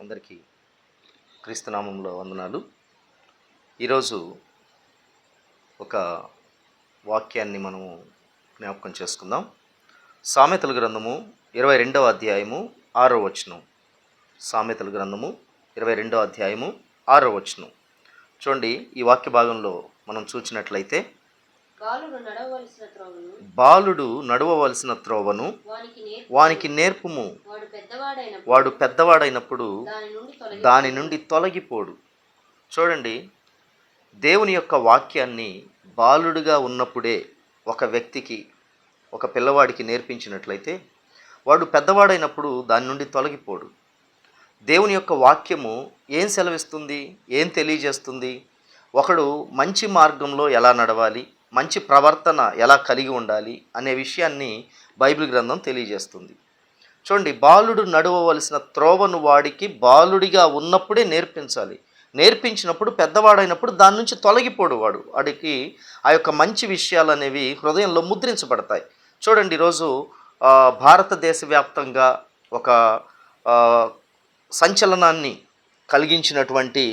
అందరికీ క్రీస్తునామంలో వందనాలు. ఈరోజు ఒక వాక్యాన్ని మనము జ్ఞాపకం చేసుకుందాం. సామెతల గ్రంథము ఇరవై రెండవ అధ్యాయము ఆరో వచనం. సామెతల గ్రంథము ఇరవై రెండవ అధ్యాయము ఆరో వచనం. చూడండి ఈ వాక్య భాగంలో మనం చూసినట్లయితే బాలుడు నడవలసిన త్రోవను బాలుడు నడవవలసిన త్రోవను వానికి నేర్పు వానికి నేర్పుము. వాడు పెద్దవాడైన వాడు పెద్దవాడైనప్పుడు దాని నుండి తొలగిపోడు. చూడండి దేవుని యొక్క వాక్యాన్ని బాలుడుగా ఉన్నప్పుడే ఒక వ్యక్తికి ఒక పిల్లవాడికి నేర్పించినట్లయితే వాడు పెద్దవాడైనప్పుడు దాని నుండి తొలగిపోడు. దేవుని యొక్క వాక్యము ఏం సెలవిస్తుంది? ఏం తెలియజేస్తుంది? ఒకడు మంచి మార్గంలో ఎలా నడవాలి? మంచి ప్రవర్తన ఎలా కలిగి ఉండాలి అనే విషయాన్ని బైబిల్ గ్రంథం తెలియజేస్తుంది. చూడండి బాలుడు నడవవలసిన త్రోవను వాడికి బాలుడిగా ఉన్నప్పుడే నేర్పించాలి. నేర్పించినప్పుడు పెద్దవాడైనప్పుడు దాని నుంచి తొలగిపోడు వాడు. వాడికి ఆ యొక్క మంచి విషయాలు అనేవి హృదయంలో ముద్రించబడతాయి. చూడండి ఈరోజు భారతదేశ వ్యాప్తంగా ఒక సంచలనాన్ని కలిగించినటువంటి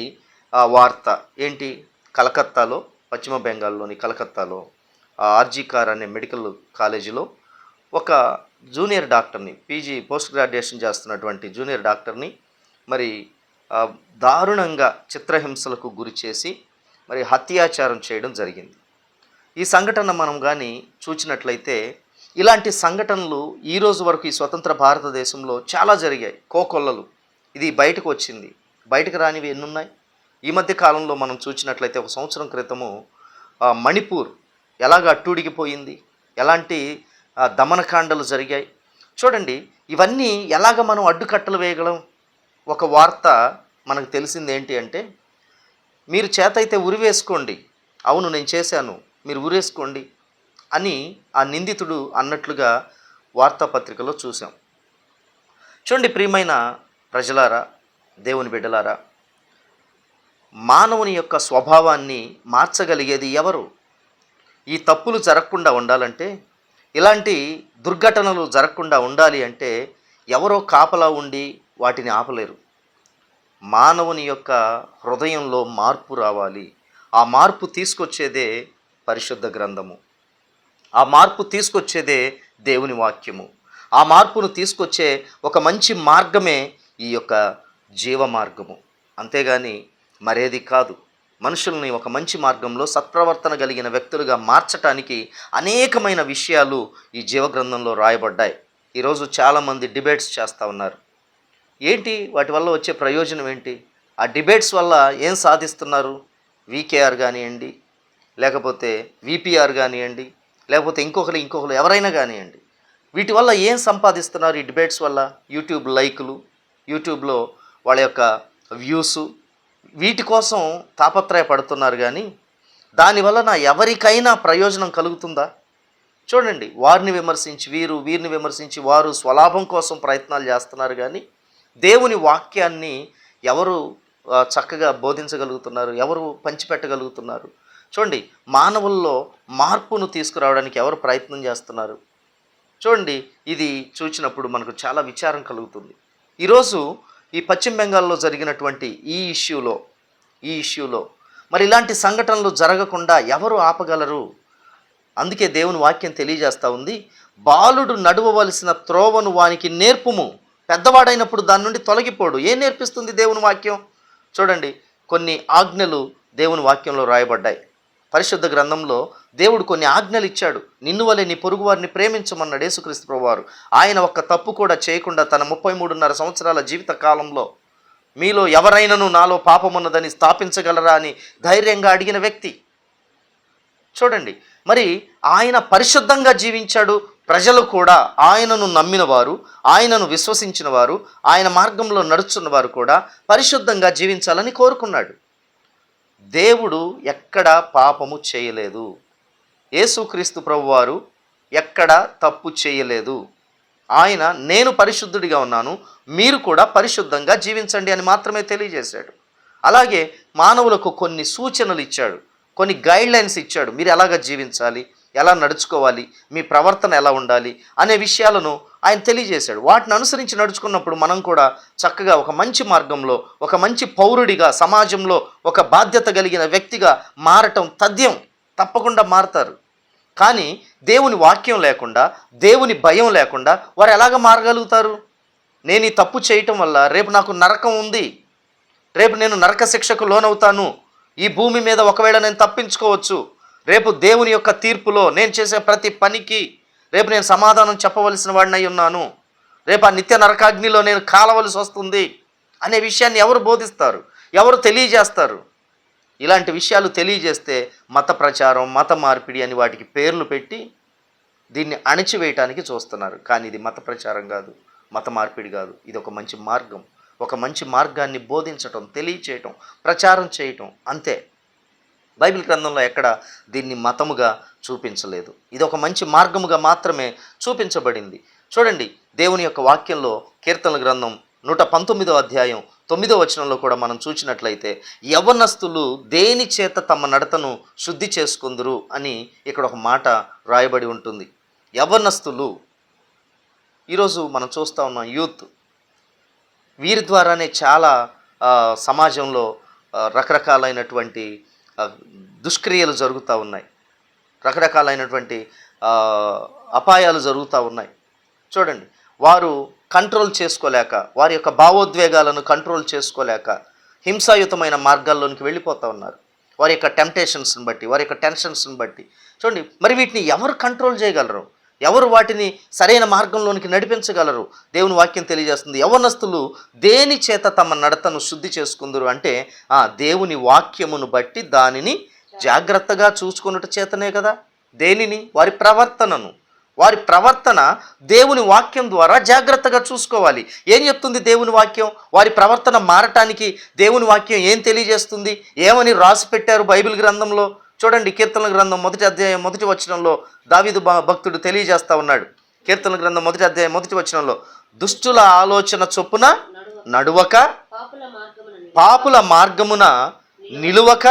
వార్త ఏంటి? కలకత్తాలో పశ్చిమ బెంగాల్లోని కలకత్తాలో ఆర్జీ కార్ అనే మెడికల్ కాలేజీలో ఒక జూనియర్ డాక్టర్ని పీజీ పోస్ట్ గ్రాడ్యుయేషన్ చేస్తున్నటువంటి జూనియర్ డాక్టర్ని మరి దారుణంగా చిత్రహింసలకు గురి చేసి మరి హత్యాచారం చేయడం జరిగింది. ఈ సంఘటన మనం కానీ చూచినట్లయితే ఇలాంటి సంఘటనలు ఈరోజు వరకు ఈ స్వతంత్ర భారతదేశంలో చాలా జరిగాయి. కోకొల్లలు. ఇది బయటకు వచ్చింది. బయటకు రానివి ఎన్నున్నాయి? ఈ మధ్య కాలంలో మనం చూసినట్లయితే ఒక సంవత్సరం క్రితము మణిపూర్ ఎలాగ అట్టూడిగిపోయింది? ఎలాంటి దమనకాండలు జరిగాయి? చూడండి ఇవన్నీ ఎలాగ మనం అడ్డుకట్టలు వేయగలం? ఒక వార్త మనకు తెలిసింది ఏంటి అంటే మీరు చేతైతే ఉరివేసుకోండి. అవును నేను చేశాను మీరు ఉరేసుకోండి అని ఆ నిందితుడు అన్నట్లుగా వార్తాపత్రికలో చూసాం చూడండి ప్రియమైన ప్రజలారా దేవుని బిడ్డలారా మానవుని యొక్క స్వభావాన్ని మార్చగలిగేది ఎవరు? ఈ తప్పులు జరగకుండా ఉండాలంటే ఇలాంటి దుర్ఘటనలు జరగకుండా ఉండాలి అంటే ఎవరో కాపలా ఉండి వాటిని ఆపలేరు. మానవుని యొక్క హృదయంలో మార్పు రావాలి. ఆ మార్పు తీసుకొచ్చేదే పరిశుద్ధ గ్రంథము. ఆ మార్పు తీసుకొచ్చేదే దేవుని వాక్యము. ఆ మార్పును తీసుకొచ్చే ఒక మంచి మార్గమే ఈ యొక్క జీవ మార్గము. అంతేగాని మరేది కాదు. మనుషుల్ని ఒక మంచి మార్గంలో సత్ప్రవర్తన కలిగిన వ్యక్తులుగా మార్చటానికి అనేకమైన విషయాలు ఈ జీవగ్రంథంలో రాయబడ్డాయి. ఈరోజు చాలామంది డిబేట్స్ చేస్తూ ఉన్నారు. ఏంటి? వాటి వల్ల వచ్చే ప్రయోజనం ఏంటి? ఆ డిబేట్స్ వల్ల ఏం సాధిస్తున్నారు? వీకేఆర్ కానివ్వండి లేకపోతే విపిఆర్ కానివ్వండి లేకపోతే ఇంకొకరు ఇంకొకరు ఎవరైనా కానివ్వండి. వీటి వల్ల ఏం సంపాదిస్తున్నారు ఈ డిబేట్స్ వల్ల? యూట్యూబ్ లైకులు యూట్యూబ్లో వాళ్ళ యొక్క వ్యూస్ వీటి కోసం తాపత్రయపడుతున్నారు కానీ దానివలన ఎవరికైనా ప్రయోజనం కలుగుతుందా? చూడండి వారిని విమర్శించి వీరు వీరిని విమర్శించి వారు స్వలాభం కోసం ప్రయత్నాలు చేస్తున్నారు కానీ దేవుని వాక్యాన్ని ఎవరు చక్కగా బోధించగలుగుతున్నారు ఎవరు పంచిపెట్టగలుగుతున్నారు? చూడండి మానవుల్లో మార్పును తీసుకురావడానికి ఎవరు ప్రయత్నం చేస్తున్నారు? చూడండి ఇది చూచినప్పుడు మనకు చాలా విచారం కలుగుతుంది. ఈరోజు ఈ పశ్చిమ బెంగాల్లో జరిగినటువంటి ఈ ఇష్యూలో ఈ ఇష్యూలో మరి ఇలాంటి సంఘటనలు జరగకుండా ఎవరు ఆపగలరు? అందుకే దేవుని వాక్యం తెలియజేస్తూ ఉంది. బాలుడు నడవవలసిన త్రోవను వానికి నేర్పుము. పెద్దవాడైనప్పుడు దాని నుండి తొలగిపోడు. ఏం నేర్పిస్తుంది దేవుని వాక్యం? చూడండి కొన్ని ఆజ్ఞలు దేవుని వాక్యంలో రాయబడ్డాయి. పరిశుద్ధ గ్రంథంలో దేవుడు కొన్ని ఆజ్ఞలు ఇచ్చాడు. నిన్ను వలె నీ పొరుగు వారిని ప్రేమించమన్నాడు యేసుక్రీస్తు ప్రభువారు. ఆయన ఒక్క తప్పు కూడా చేయకుండా తన ముప్పై మూడున్నర సంవత్సరాల జీవిత కాలంలో మీలో ఎవరైనాను నాలో పాపమున్నదని స్థాపించగలరా అని ధైర్యంగా అడిగిన వ్యక్తి. చూడండి మరి ఆయన పరిశుద్ధంగా జీవించాడు ప్రజలు కూడా ఆయనను నమ్మిన వారు ఆయనను విశ్వసించిన వారు ఆయన మార్గంలో నడుచున్న వారు కూడా పరిశుద్ధంగా జీవించాలని కోరుకున్నాడు. దేవుడు ఎక్కడ పాపము చేయలేదు. యేసుక్రీస్తు ప్రభువారు ఎక్కడ తప్పు చేయలేదు. ఆయన నేను పరిశుద్ధుడిగా ఉన్నాను మీరు కూడా పరిశుద్ధంగా జీవించండి అని మాత్రమే తెలియజేశాడు. అలాగే మానవులకు కొన్ని సూచనలు ఇచ్చాడు కొన్ని గైడ్లైన్స్ ఇచ్చాడు మీరు ఎలాగ జీవించాలి ఎలా నడుచుకోవాలి? మీ ప్రవర్తన ఎలా ఉండాలి? అనే విషయాలను ఆయన తెలియజేశాడు. వాటిని అనుసరించి నడుచుకున్నప్పుడు మనం కూడా చక్కగా ఒక మంచి మార్గంలో ఒక మంచి పౌరుడిగా సమాజంలో ఒక బాధ్యత కలిగిన వ్యక్తిగా మారటం తథ్యం తప్పకుండా మారతారు. కానీ దేవుని వాక్యం లేకుండా దేవుని భయం లేకుండా వారు ఎలాగ మారగలుగుతారు? నేను ఈ తప్పు చేయటం వల్ల రేపు నాకు నరకం ఉంది. రేపు నేను నరక శిక్షకు లోనవుతాను. ఈ భూమి మీద ఒకవేళ నేను తప్పించుకోవచ్చు. రేపు దేవుని యొక్క తీర్పులో నేను చేసే ప్రతి పనికి రేపు నేను సమాధానం చెప్పవలసిన వాడినై ఉన్నాను. రేపు ఆ నిత్య నరకాగ్నిలో నేను కాలవలసి వస్తుంది అనే విషయాన్ని ఎవరు బోధిస్తారు? ఎవరు తెలియజేస్తారు? ఇలాంటి విషయాలు తెలియజేస్తే మత ప్రచారం మత మార్పిడి అని వాటికి పేర్లు పెట్టి దీన్ని అణచివేయటానికి చూస్తున్నారు. కానీ ఇది మత ప్రచారం కాదు మత మార్పిడి కాదు. ఇది ఒక మంచి మార్గం. ఒక మంచి మార్గాన్ని బోధించటం తెలియచేయటం ప్రచారం చేయటం అంతే. బైబిల్ గ్రంథంలో ఎక్కడ దీన్ని మతముగా చూపించలేదు. ఇది ఒక మంచి మార్గముగా మాత్రమే చూపించబడింది. చూడండి దేవుని యొక్క వాక్యంలో కీర్తన గ్రంథం నూట పంతొమ్మిదో అధ్యాయం తొమ్మిదో వచనంలో కూడా మనం చూసినట్లయితే యవనస్తులు దేని చేత తమ నడతను శుద్ధి చేసుకుందురు అని ఇక్కడ ఒక మాట రాయబడి ఉంటుంది. యవనస్తులు ఈరోజు మనం చూస్తూ ఉన్నాం యూత్ వీరి ద్వారానే చాలా సమాజంలో రకరకాలైనటువంటి దుష్క్రియలు జరుగుతూ ఉన్నాయి. రకరకాలైనటువంటి అపాయాలు జరుగుతూ ఉన్నాయి. చూడండి వారు కంట్రోల్ చేసుకోలేక వారి యొక్క భావోద్వేగాలను కంట్రోల్ చేసుకోలేక హింసాయుతమైన మార్గాల్లోనికి వెళ్ళిపోతూ ఉన్నారు. వారి యొక్క టెంప్టేషన్స్ని బట్టి వారి యొక్క టెన్షన్స్ని బట్టి. చూడండి మరి వీటిని ఎవరు కంట్రోల్ చేయగలరు? ఎవరు వాటిని సరైన మార్గంలోనికి నడిపించగలరు? దేవుని వాక్యం తెలియజేస్తుంది. యవనస్తులు దేని చేత తమ నడతను శుద్ధి చేసుకుందరు అంటే ఆ దేవుని వాక్యమును బట్టి దానిని జాగ్రత్తగా చూసుకున్నట చేతనే కదా? దేనిని? వారి ప్రవర్తనను. వారి ప్రవర్తన దేవుని వాక్యం ద్వారా జాగ్రత్తగా చూసుకోవాలి. ఏం చెప్తుంది దేవుని వాక్యం? వారి ప్రవర్తన మారటానికి దేవుని వాక్యం ఏం తెలియజేస్తుంది? ఏమని రాసి పెట్టారు బైబిల్ గ్రంథంలో? చూడండి కీర్తనల గ్రంథం మొదటి అధ్యాయం మొదటి వచనంలో దావీదు భక్తుడు తెలియజేస్తా ఉన్నాడు. కీర్తనల గ్రంథం మొదటి అధ్యాయం మొదటి వచనంలో దుష్టుల ఆలోచన చొప్పున నడువక పాపుల మార్గమున నిలువక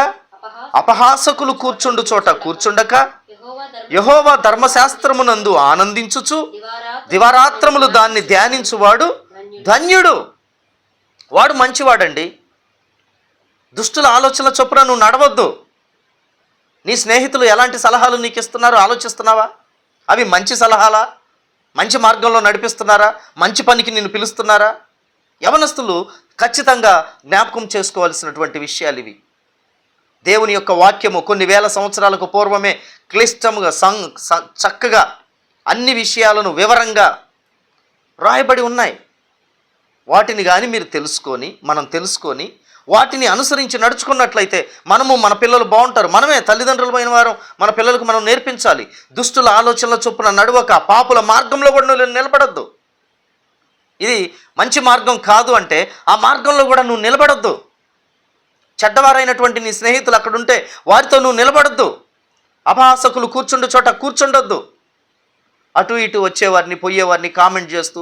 అపహాసకులు కూర్చుండు చోట కూర్చుండక యహోవా ధర్మశాస్త్రమునందు ఆనందించుచు దివారాత్రములు దాన్ని ధ్యానించువాడు ధన్యుడు. వాడు మంచివాడండి. దుష్టుల ఆలోచన చొప్పున నువ్వు నడవద్దు. నీ స్నేహితులు ఎలాంటి సలహాలు నీకు ఇస్తున్నారో ఆలోచిస్తున్నావా? అవి మంచి సలహాలా? మంచి మార్గంలో నడిపిస్తున్నారా? మంచి పనికి నిన్ను పిలుస్తున్నారా? యవనస్తులు ఖచ్చితంగా జ్ఞాపకం చేసుకోవాల్సినటువంటి విషయాలు ఇవి. దేవుని యొక్క వాక్యము కొన్ని వేల సంవత్సరాలకు పూర్వమే క్లిష్టముగా సం చక్కగా అన్ని విషయాలను వివరంగా రాయబడి ఉన్నాయి. వాటిని కానీ మీరు తెలుసుకొని మనం తెలుసుకొని వాటిని అనుసరించి నడుచుకున్నట్లయితే మనము మన పిల్లలు బాగుంటారు. మనమే తల్లిదండ్రులమైన వారు మన పిల్లలకు మనం నేర్పించాలి. దుష్టుల ఆలోచనల చొప్పున నడవక పాపుల మార్గంలో కూడా నువ్వు నిలబడద్దు. ఇది మంచి మార్గం కాదు అంటే ఆ మార్గంలో కూడా నువ్వు నిలబడద్దు. చెడ్డవారైనటువంటి నీ స్నేహితులు అక్కడుంటే వారితో నువ్వు నిలబడద్దు. అపహాసకులు కూర్చుండు చోట కూర్చుండొద్దు. అటు ఇటు వచ్చేవారిని పోయేవారిని కామెంట్ చేస్తూ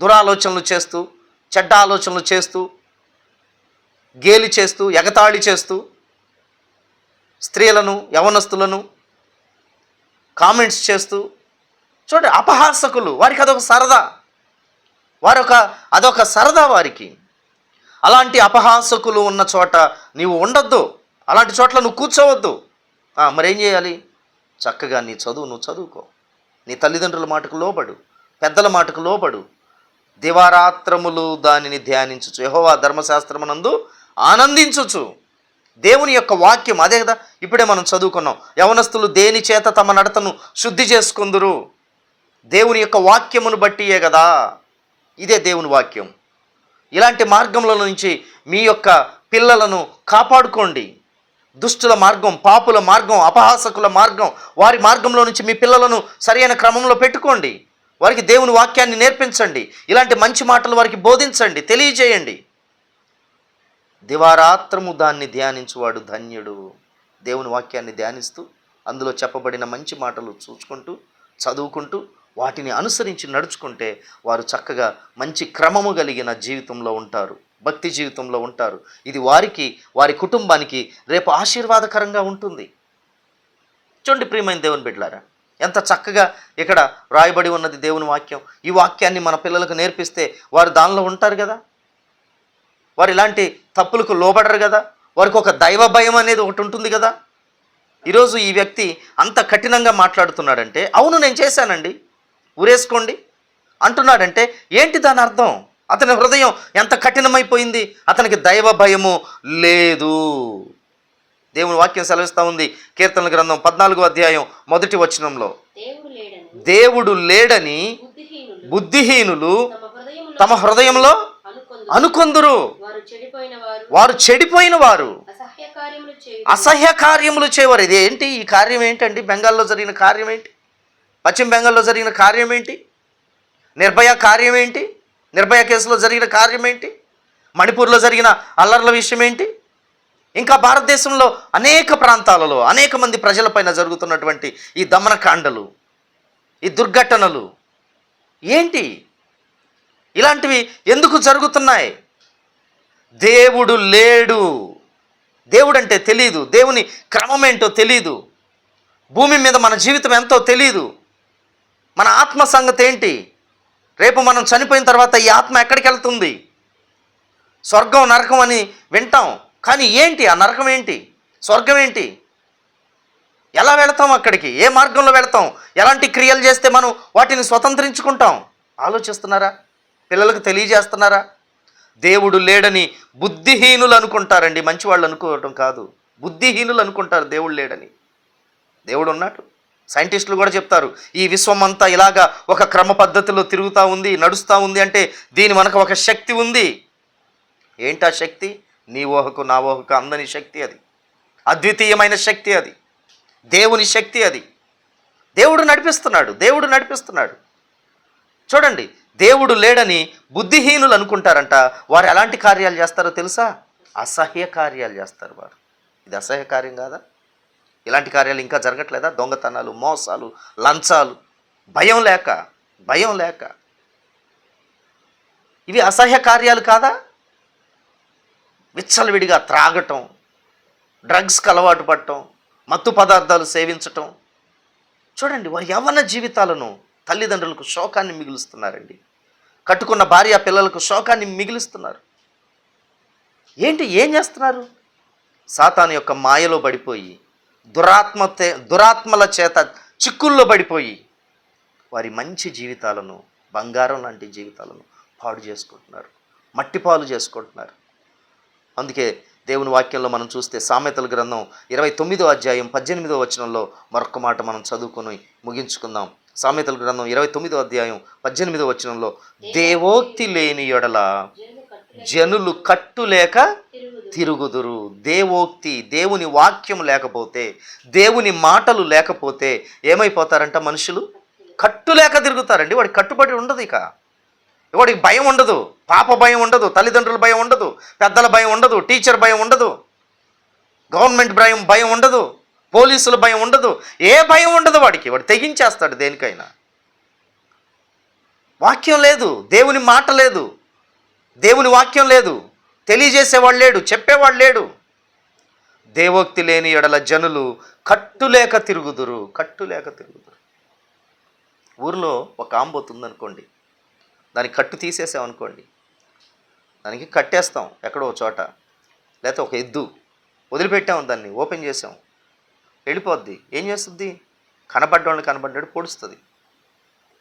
దురాలోచనలు చేస్తూ చెడ్డ ఆలోచనలు చేస్తూ గేలి చేస్తూ ఎగతాళి చేస్తూ స్త్రీలను యవనస్తులను కామెంట్స్ చేస్తూ చూడండి అపహాసకులు వారికి అదొక సరదా. వారొక అదొక సరదా వారికి. అలాంటి అపహాసకులు ఉన్న చోట నీవు ఉండొద్దు. అలాంటి చోట్ల నువ్వు కూర్చోవద్దు. మరేం చేయాలి? చక్కగా నీ చదువు నువ్వు చదువుకో. నీ తల్లిదండ్రుల మాటకు లోబడు. పెద్దల మాటకు లోబడు. దివారాత్రములు దానిని ధ్యానించు యెహోవా ధర్మశాస్త్రమునందు ఆనందించుచు దేవుని యొక్క వాక్యం అదే కదా? ఇప్పుడే మనం చదువుకున్నాం. యవనస్తులు దేని చేత తమ నడతను శుద్ధి చేసుకుందురు? దేవుని యొక్క వాక్యమును బట్టియే కదా? ఇదే దేవుని వాక్యం. ఇలాంటి మార్గంలో నుంచి మీ యొక్క పిల్లలను కాపాడుకోండి. దుష్టుల మార్గం పాపుల మార్గం అపహాసకుల మార్గం వారి మార్గంలో నుంచి మీ పిల్లలను సరైన క్రమంలో పెట్టుకోండి. వారికి దేవుని వాక్యాన్ని నేర్పించండి. ఇలాంటి మంచి మాటలు వారికి బోధించండి తెలియజేయండి. దివారాత్రము దాన్ని ధ్యానించువాడు ధన్యుడు. దేవుని వాక్యాన్ని ధ్యానిస్తూ అందులో చెప్పబడిన మంచి మాటలు చూసుకుంటూ చదువుకుంటూ వాటిని అనుసరించి నడుచుకుంటే వారు చక్కగా మంచి క్రమము కలిగిన జీవితంలో ఉంటారు. భక్తి జీవితంలో ఉంటారు. ఇది వారికి వారి కుటుంబానికి రేపు ఆశీర్వాదకరంగా ఉంటుంది. చూడండి ప్రియమైన దేవుని బిడ్డలారా ఎంత చక్కగా ఇక్కడ రాయబడి ఉన్నది దేవుని వాక్యం. ఈ వాక్యాన్ని మన పిల్లలకు నేర్పిస్తే వారు దానిలో ఉంటారు కదా. వారు ఇలాంటి తప్పులకు లోబడరు కదా. వారికి ఒక దైవ భయం అనేది ఒకటి ఉంటుంది కదా. ఈరోజు ఈ వ్యక్తి అంత కఠినంగా మాట్లాడుతున్నాడంటే అవును నేను చేశానండి ఊరేసుకోండి అంటున్నాడంటే ఏంటి దాని అర్థం? అతని హృదయం ఎంత కఠినమైపోయింది? అతనికి దైవ భయము లేదు. దేవుని వాక్యం సెలవిస్తూ ఉంది. కీర్తనల గ్రంథం పద్నాలుగో అధ్యాయం మొదటి వచనంలో. దేవుడు లేడని బుద్ధిహీనులు తమ హృదయంలో అనుకొందురు. వారు చెడిపోయిన వారు అసహ్య కార్యములు చేయవారు. ఇది ఏంటి ఈ కార్యం ఏంటండి? బెంగాల్లో జరిగిన కార్యం ఏంటి? పశ్చిమ బెంగాల్లో జరిగిన కార్యం ఏంటి? నిర్భయ కార్యం ఏంటి? నిర్భయ కేసులో జరిగిన కార్యం ఏంటి? మణిపూర్లో జరిగిన అల్లర్ల విషయం ఏంటి? ఇంకా భారతదేశంలో అనేక ప్రాంతాలలో అనేక మంది ప్రజలపైన జరుగుతున్నటువంటి ఈ దమనకాండలు ఈ దుర్ఘటనలు ఏంటి? ఇలాంటివి ఎందుకు జరుగుతున్నాయి? దేవుడు లేడు. దేవుడు అంటే తెలియదు దేవుని క్రమం ఏంటో తెలియదు భూమి మీద మన జీవితం ఎంతో తెలియదు మన ఆత్మ సంగతి ఏంటి? రేపు మనం చనిపోయిన తర్వాత ఈ ఆత్మ ఎక్కడికి వెళ్తుంది? స్వర్గం నరకం అని వింటాం. కానీ ఏంటి? ఆ నరకం ఏంటి? స్వర్గం ఏంటి? ఎలా వెళతాం అక్కడికి? ఏ మార్గంలో వెళతాం? ఎలాంటి క్రియలు చేస్తే మనం వాటిని స్వతంత్రించుకుంటాం? ఆలోచిస్తున్నారా? పిల్లలకు తెలియజేస్తున్నారా? దేవుడు లేడని బుద్ధిహీనులు అనుకుంటారండి. మంచి వాళ్ళు అనుకోవటం కాదు. బుద్ధిహీనులు అనుకుంటారు దేవుడు లేడని. దేవుడు ఉన్నాడు. సైంటిస్టులు కూడా చెప్తారు ఈ విశ్వం అంతా ఇలాగా ఒక క్రమ పద్ధతిలో తిరుగుతూ ఉంది నడుస్తూ ఉంది అంటే దీని మనకు ఒక శక్తి ఉంది. ఏంటా శక్తి? నీ ఊహకు నా ఊహకు అందని శక్తి అది. అద్వితీయమైన శక్తి అది. దేవుని శక్తి అది. దేవుడు నడిపిస్తున్నాడు. దేవుడు నడిపిస్తున్నాడు. చూడండి దేవుడు లేడని బుద్ధిహీనులు అనుకుంటారంట. వారు ఎలాంటి కార్యాలు చేస్తారో తెలుసా? అసహ్య కార్యాలు చేస్తారు వారు. ఇది అసహ్య కార్యం కాదా? ఇలాంటి కార్యాలు ఇంకా జరగట్లేదా? దొంగతనాలు మోసాలు లంచాలు. భయం లేక భయం లేక. ఇవి అసహ్య కార్యాలు కాదా? విచ్చలవిడిగా త్రాగటం డ్రగ్స్కి అలవాటు పడటం మత్తు పదార్థాలు సేవించటం. చూడండి వారి యవన జీవితాలను తల్లిదండ్రులకు శోకాన్ని మిగులుస్తున్నారండి. కట్టుకున్న భార్య పిల్లలకు శోకాన్ని మిగిలిస్తున్నారు. ఏంటి ఏం చేస్తున్నారు? సాతాను యొక్క మాయలో పడిపోయి దురాత్మ దురాత్మల చేత చిక్కుల్లో పడిపోయి వారి మంచి జీవితాలను బంగారం లాంటి జీవితాలను పాడు చేసుకుంటున్నారు. మట్టిపాలు చేసుకుంటున్నారు. అందుకే దేవుని వాక్యంలో మనం చూస్తే సామెతల గ్రంథం ఇరవై తొమ్మిదో అధ్యాయం పద్దెనిమిదో వచనంలో మరొక మాట మనం చదువుకొని ముగించుకుందాం. సామెతల గ్రంథం ఇరవై తొమ్మిదో అధ్యాయం పద్దెనిమిదో వచనంలో దేవోక్తి లేని ఎడల జనులు కట్టులేక తిరుగుదు తిరుగుదురు. దేవోక్తి దేవుని వాక్యం లేకపోతే దేవుని మాటలు లేకపోతే ఏమైపోతారంట మనుషులు? కట్టులేక తిరుగుతారండి. వాడికి కట్టుబడి ఉండదు ఇక. వాడికి భయం ఉండదు. పాప భయం ఉండదు. తల్లిదండ్రుల భయం ఉండదు. పెద్దల భయం ఉండదు. టీచర్ భయం ఉండదు. గవర్నమెంట్ భయం భయం ఉండదు. పోలీసుల భయం ఉండదు. ఏ భయం ఉండదు వాడికి. వాడు తెగించేస్తాడు దేనికైనా. వాక్యం లేదు. దేవుని మాట లేదు. దేవుని వాక్యం లేదు. తెలియజేసేవాడు లేడు. చెప్పేవాడు లేడు. దేవోక్తి లేని ఎడల జనులు కట్టులేక తిరుగుదురు. కట్టులేక తిరుగుదురు. ఊరిలో ఒక ఆంబోతుంది అనుకోండి దానికి కట్టు తీసేసామనుకోండి. దానికి కట్టేస్తాం ఎక్కడో ఒక చోట. లేకపోతే ఒక ఎద్దు. వదిలిపెట్టాం దాన్ని. ఓపెన్ చేసాం. వెళ్ళిపోద్ది. ఏం చేస్తుంది? కనబడ్డోళ్ళని కనబడ్డాడు పొడుస్తుంది.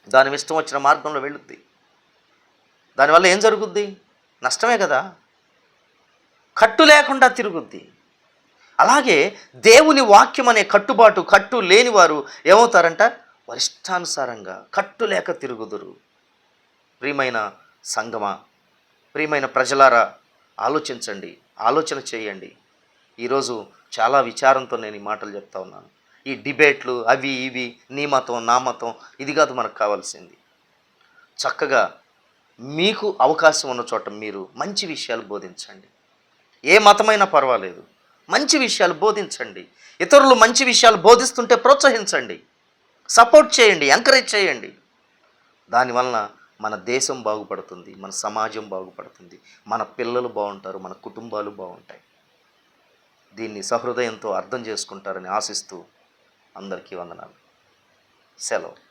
దాని ఇష్టం వచ్చిన మార్గంలో వెళ్ళుద్ది. దానివల్ల ఏం జరుగుద్ది? నష్టమే కదా. కట్టు లేకుండా తిరుగుద్ది. అలాగే దేవుని వాక్యం అనే కట్టుబాటు కట్టు లేనివారు ఏమవుతారంట? వరిష్టానుసారంగా కట్టు లేక తిరుగుదురు. ప్రియమైన సంగమ ప్రియమైన ప్రజలారా ఆలోచించండి ఆలోచన చేయండి. ఈరోజు చాలా విచారంతో నేను ఈ మాటలు చెప్తా ఉన్నాను. ఈ డిబేట్లు అవి ఇవి నీ మతం నా మతం ఇది కాదు మనకు కావాల్సింది. చక్కగా మీకు అవకాశం ఉన్న చోట మీరు మంచి విషయాలు బోధించండి. ఏ మతమైనా పర్వాలేదు. మంచి విషయాలు బోధించండి. ఇతరులు మంచి విషయాలు బోధిస్తుంటే ప్రోత్సహించండి. సపోర్ట్ చేయండి ఎంకరేజ్ చేయండి. దానివలన మన దేశం బాగుపడుతుంది మన సమాజం బాగుపడుతుంది మన పిల్లలు బాగుంటారు మన కుటుంబాలు బాగుంటాయి. దీన్ని సహృదయంతో అర్థం చేసుకుంటారని ఆశిస్తూ అందరికీ వందనాలు. సెలవు.